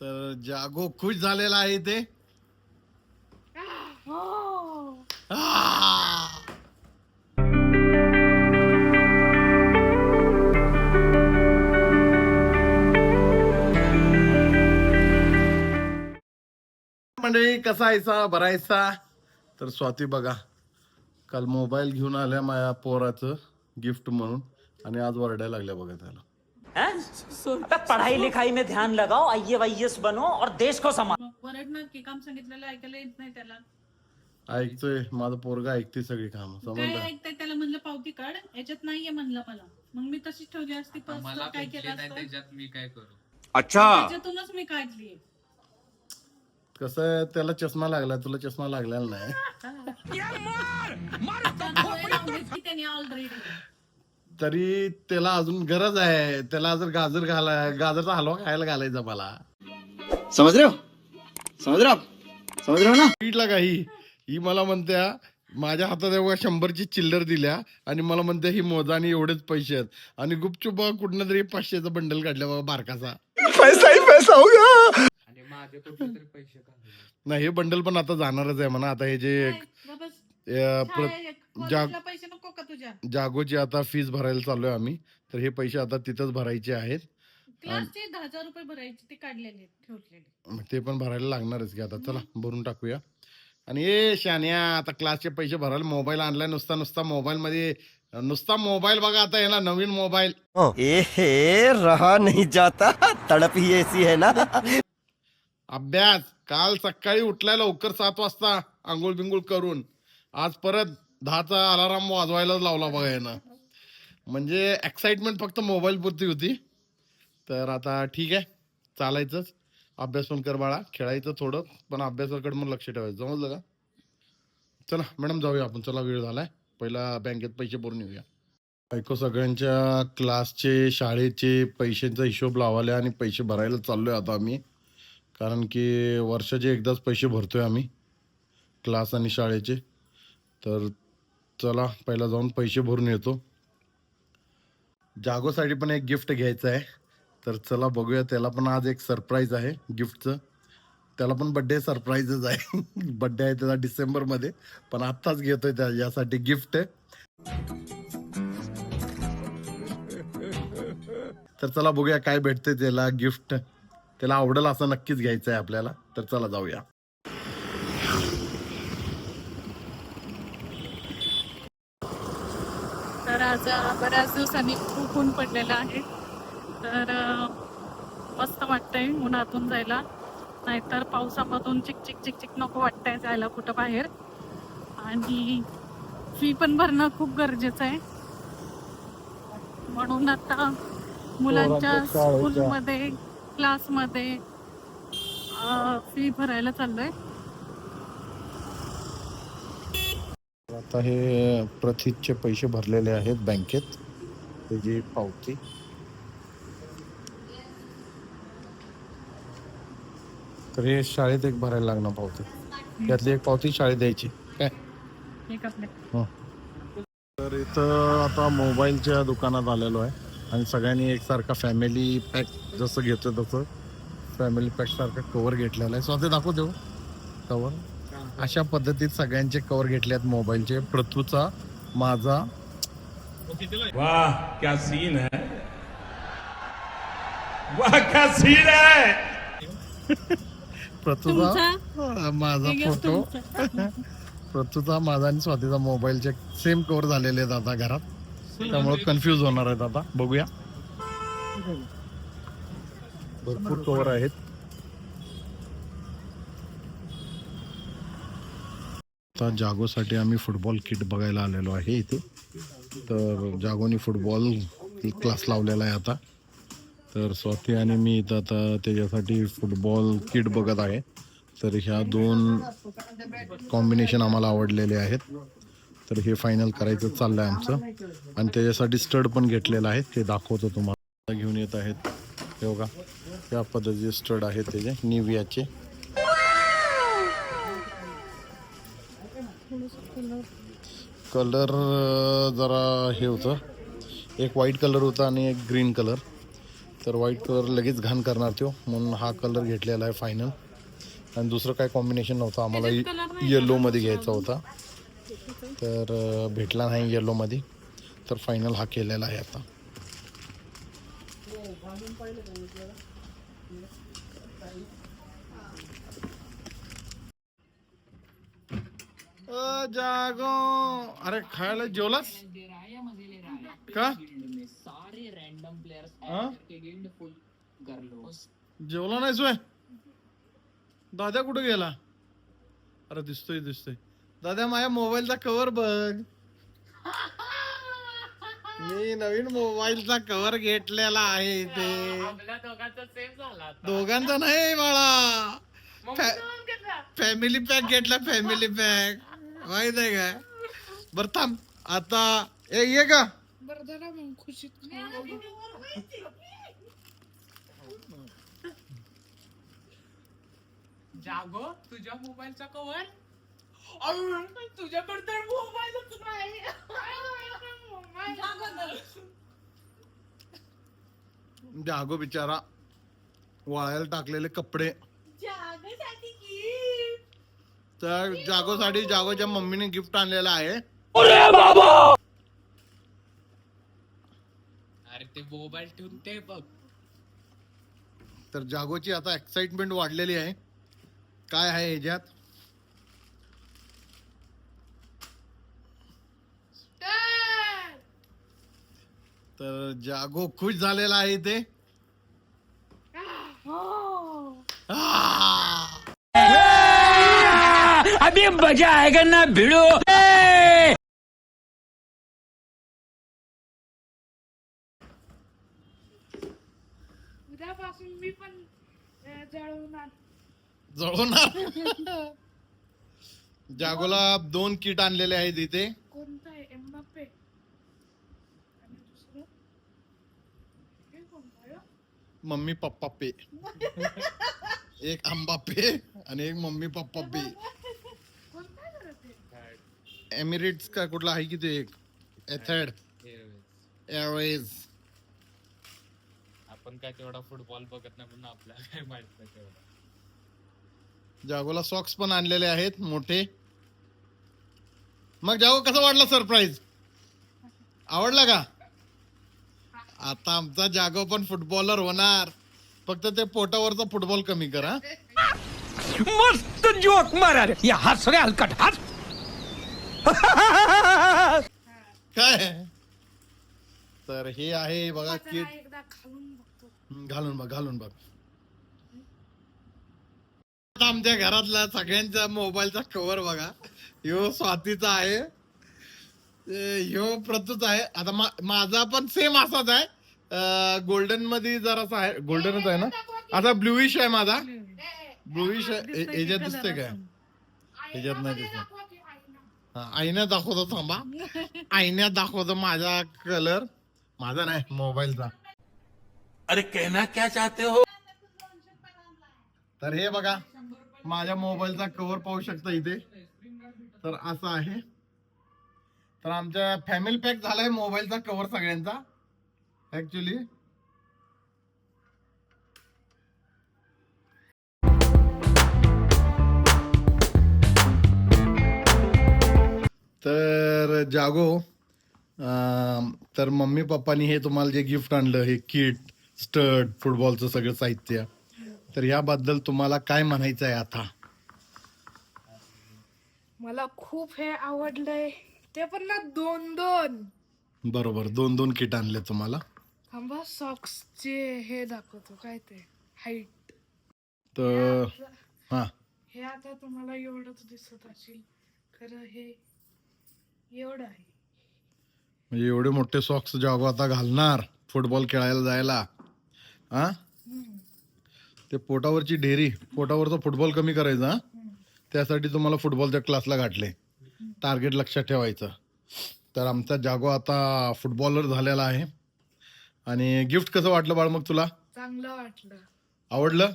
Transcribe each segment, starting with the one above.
तर जागो खुश झालेला आहे ते आ! मंडळी कसा आहेसा बरायचा तर स्वाती बघा काल मोबाईल घेऊन आल्या माझ्या पोराचं गिफ्ट म्हणून आणि आज वरडायला लागल्या बघा त्याला हैं? पढ़ाई लिखाई में ध्यान लगाओ आई बनो और देश को संभालो। वरडणार की काम सांगितलेलं ऐकायला येत नाही त्याला ऐकतोय माझं पोरगा ऐकते सगळी काम काय समजलं ऐकताय त्याला म्हणलं पावती काढ याच्यात नाहीये म्हणलं मला. मग मी तशीच ठेवली असती पर्स मला काय भेटले केलं नाही असतं? त्याच्यात मी काय करू? त्याच्यातूनच मी काढली. कसं त्याला चष्मा लागला तुला चष्मा लागलेला नाही? त्याने ऑलरेडी तरी त्याला अजून गरज आहे. त्याला जर गाजर घाला गाजरचा हलवा खायला घालायचा मला. समझ रहे हो समझ रहे हो आप समझ रहे हो ना? पीठला काही. ही मला म्हणत्या माझ्या हातात एवढ्या शंभरची चिल्लर दिल्या आणि मला म्हणते ही मोजा आणि एवढेच पैसे आहेत. आणि गुपचूप बघा कुठनं तरी पाचशेचा बंडल काढल्या बघा बारकाचा. पैसा ही पैसा होगा आणि माझे कुठले तरी पैसे काढले नाही हे बंडल पण आता जाणारच आहे म्हणा. आता हे जे अं, प्र- जाग- पैसे नको का तुझ्या? जागोची आता फीस भरायला चाललोय आम्ही. तर हे पैसे आता तिथंच भरायचे आहेत. क्लासचे दहा हजार रुपये भरायचे ते काढलेले ठेवलेले. मग ते पण भरायला लागणारच की आता. चला भरून टाकूया. आणि ए शान्या आता क्लासचे पैसे भरायला मोबाईल आणलाय नुसता नुसता मोबाईल मध्ये. नुसता मोबाईल बघा आता याला नवीन मोबाईल ए हे रहा नहीं जाता. तड़प ही ऐसी है ना. अभ्यास काल सकाळी उठलाय लवकर सात वाजता. आंघोळ बिंगोळ करून. आज परत दहाचा अलाराम वाजवायलाच लावला बघा यानं. म्हणजे एक्साइटमेंट फक्त मोबाईल पुरती होती. तर आता ठीक आहे. चालायचंच. अभ्यास पण कर बाळा. खेळायचं थोडं पण अभ्यासाकडे मग लक्ष ठेवायचं. समजलं का? चला मॅडम जाऊया आपण. चला वेळ झालाय. पहिला बँकेत पैसे भरून येऊया. ऐको सगळ्यांच्या क्लासचे शाळेचे पैशांचा हिशोब लावायला आणि पैसे भरायला चाललोय आता आम्ही. कारण की वर्षाचे एकदाच पैसे भरतोय आम्ही. क्लास आणि शाळेचे. तर चला पहिला जाऊन पैसे भरून येतो. जागोसाठी पण एक गिफ्ट घ्यायचं आहे. तर चला बघूया त्याला पण आज एक सरप्राईज आहे गिफ्टचं त्याला पण बड्डे सरप्राईजच आहे. बड्डे आहे त्याचा डिसेंबरमध्ये. पण आत्ताच घेतोय त्या यासाठी गिफ्ट तर चला बघूया काय भेटते त्याला गिफ्ट त्याला आवडेल असं नक्कीच घ्यायचं आहे आपल्याला. तर चला जाऊया. आज बऱ्याच दिवसांनी खूप ऊन पडलेलं आहे. तर मस्त वाटतंय उन्हातून जायला. नाहीतर पावसामधून चिक चिक चिक चिक नको वाटतंय जायला कुठं बाहेर. आणि फी पण भरणं खूप गरजेचं आहे. म्हणून आता मुलांच्या. स्कूलमध्ये क्लासमध्ये फी भरायला चाललोय. आता हे प्रथितचे पैसे भरलेले आहेत बँकेत. त्याची पावती. तर हे शाळेत एक भरायला लागणार पावती. त्यातली एक पावती शाळेत द्यायची. काय? हो. तर इथं आता मोबाईलच्या दुकानात आलेलो आहे. आणि सगळ्यांनी एकसारखा फॅमिली पॅक जसं घेतो तसं फॅमिली पॅक सारखा कवर घेतलेला आहे. स्वतः दाखव देऊ कवर अशा पद्धतीत सगळ्यांचे कवर घेतले आहेत मोबाईलचे. प्रथूचा माझा. वाह क्या सीन है? वाह क्या सीन है? माझा फोटो. प्रथूचा माझा आणि स्वातीचा मोबाईलचे सेम कवर झालेले आहेत आता घरात. त्यामुळे कन्फ्यूज होणार आहेत आता. बघूया. भरपूर कवर आहेत. आता जागोसाठी आम्ही फुटबॉल किट बघायला आलेलो आहे इथे. तर जागोनी फुटबॉल क्लास लावलेला आहे आता. तर स्वाती आणि मी इथं आता त्याच्यासाठी फुटबॉल किट बघत आहे. तर ह्या दोन कॉम्बिनेशन आम्हाला आवडलेले आहेत. तर हे फायनल करायचं चाललं आहे आमचं. आणि त्याच्यासाठी स्टड पण घेतलेलं आहे. ते दाखवतो तुम्हाला. घेऊन येत आहेत. हे बघा या पद्धतीचे स्टड आहेत त्याचे निवियाचे. कलर जरा हे होतं. एक व्हाईट कलर होता आणि एक ग्रीन कलर. तर व्हाईट कलर लगेच घाण करणार तो. म्हणून हा कलर घेतलेला आहे फायनल आणि दुसरं काय कॉम्बिनेशन नव्हतं. आम्हाला येल्लोमध्ये घ्यायचा होता. तर भेटला नाही येल्लोमध्ये तर फायनल हा केलेला आहे आता. जागो. अरे खायला जेवलास? का? जेवला नाही सोय? दादा कुठे गेला? अरे दिसतोय दिसतोय. दादा माझ्या मोबाईलचा कवर बघ. मी नवीन मोबाईलचा कवर घेतलेला आहे इथे. दोघांचा नाही बाळा. फॅमिली पॅक घेतला फॅमिली पॅक. माहीत आहे काय? बर थांब. आता ए ये का जागो तुझ्या मोबाईलचा कवर? तुझ्याकडे तर मोबाईलच नाही. जागो बिचारा. वाळायला टाकलेले कपडे. तर जागोसाठी जागोच्या मम्मीने गिफ्ट आणलेलं आहे. अरे ते मोबाईल ठेवून ते बघ. तर जागोची आता एक्साइटमेंट वाढलेली आहे. काय आहे ह्याच्यात? तर जागो खुश झालेला आहे ते मजा आएगा ना भिड़ो उद्यापासून मी पण अं, जळवणार जळवणार जागोला दोन किट आणलेले आहेत इथे. कोणता आहे एम्बाप्पे. आणि दुसरं? हे कोणतं? आहे? मम्मी पप्पा पे. एक आंबा पे आणि एक मम्मी पप्पा पे? एमिरेट्स का कुठला आहे की ते एक? एथेड एअरवेज आपण काय तेवढा फुटबॉल बघत नाही म्हणून आपल्याला काय माहीत नाही तेवढं. जागोला सॉक्स पण आणलेले आहेत मोठे. मग जागो कसं वाटलं सरप्राईज आवडला का? आता आमचा जागो पण फुटबॉलर होणार. फक्त ते पोटावरचा फुटबॉल कमी करा. मस्त जोक मारा रे. या हंस रे हलकट. हंस काय? तर हे आहे बघा किट जरा एकदा खालून बघतो. हम्म, घालून बघ घालून बघ. आता आमच्या घरातला सगळ्यांचा मोबाईलचा कव्हर बघा. ह्यो स्वातीचा आहे. ए, ह्यो प्रतूच आहे. आता मा- माझा पण सेम असाच आहे. गोल्डनमध्ये जरासा आहे. गोल्डनच आहे ना? आता ब्लूइश आहे माझा. ब्लूइश ह्याच्यात दिसते काय? ह्याच्यात नाही दिसत. आईण्यात दाखवतो थांबा. आईण्यात दाखवतो माझा कलर माझा नाही मोबाईलचा. अरे कहना क्या चाहते हो? तर हे बघा माझ्या मोबाईलचा कव्हर पाहू शकता इथे. तर असं आहे. तर आमच्या फॅमिली पॅक झालाय मोबाईलचा कव्हर सगळ्यांचा. ऍक्च्युली तर जागो तर मम्मी पप्पानी हे तुम्हाला जे गिफ्ट आणलं हे किट स्टड फुटबॉलचं सगळं साहित्य तर याबद्दल तुम्हाला काय म्हणायचं आहे आता? मला खूप हे आवडलंय. ते पण ना दोन दोन बरोबर दोन दोन किट आणले तुम्हाला. थांबा सॉक्सचे हे दाखवतो काय ते? हाईट तर हा. हे आता तुम्हाला एवढंच दिसत असेल. खरं हे एवढं आहे. म्हणजे एवढे मोठे सॉक्स जागो आता घालणार फुटबॉल खेळायला जायला. हा ते पोटावरची ढेरी पोटावरचा फुटबॉल कमी करायचा? त्यासाठी तुम्हाला फुटबॉलच्या क्लासला घातले. टार्गेट लक्षात ठेवायचं. तर आमचा जागो आता फुटबॉलर झालेला आहे. आणि गिफ्ट कसं वाटलं बाळ मग तुला? चांगलं वाटलं. आवडलं?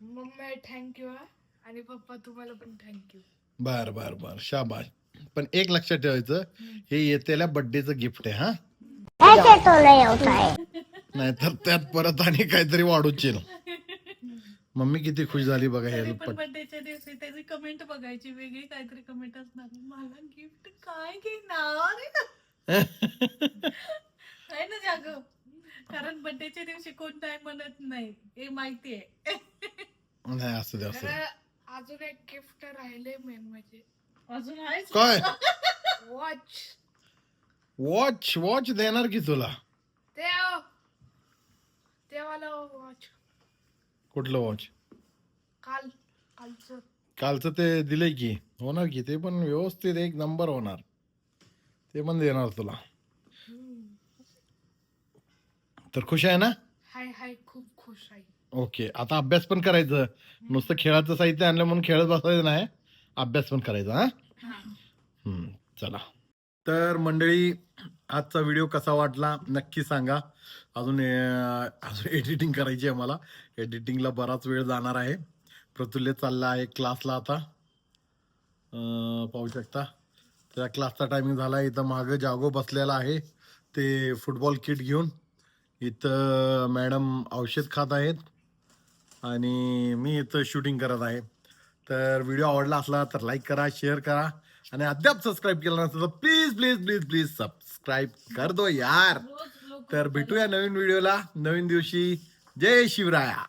मम्मी थँक्यू आणि पप्पा तुम्हाला पण थँक्यू बर बर बर. शाबाश पण एक लक्षात ठेवायचं हे येतेल्या बर्थडेचं गिफ्ट आहे हा. नाहीतर त्यात परत आणि काहीतरी वाढूची मम्मी किती खुश झाली बघा हे पण बर्थडेच्या दिवशी त्याची कमेंट बघायची वेगळी काहीतरी कमेंट असणार. मला गिफ्ट काय घेणार? आहे ना जाग? कारण बर्थडेच्या दिवशी कोण नाही म्हणत नाही हे माहिती आहे नाही असू दे असू दे. अजून एक गिफ्ट राहिले मेन म्हणजे. अजून काय? वॉच वॉच वॉच देणार की तुला? ते ते वाला वॉच कुठलं वॉच काल कालचं. कालचं ते दिलंय की. होणार की. ते पण व्यवस्थित एक नंबर होणार. ते पण देणार तुला. तर खुश आहे ना? हाय हाय. खूप खुश आहे. ओके. आता अभ्यास पण करायचं. नुसतं खेळाचं साहित्य आणलं म्हणून खेळत बसायचं नाही. अभ्यास पण करायचा हा? हम्म, चला. तर मंडळी आजचा व्हिडिओ कसा वाटला नक्की सांगा. अजून अं, अजून एडिटिंग करायची आहे मला. एडिटिंगला बराच वेळ जाणार आहे. प्रतुल्य चालला आहे क्लासला आता. अं, पाहू शकता. त्या क्लासचा टायमिंग झाला इथं मागं जागो बसलेला आहे. ते फुटबॉल किट घेऊन. इथं मॅडम औषध खात आहेत. आणि मी इथं शूटिंग करत आहे. तर व्हिडिओ आवडला असला तर लाईक करा शेअर करा आणि अद्याप सबस्क्राईब केलं नसेल तर please please please please subscribe कर दो यार तर भेटूया नवीन व्हिडिओला नवीन दिवशी. जय शिवराया.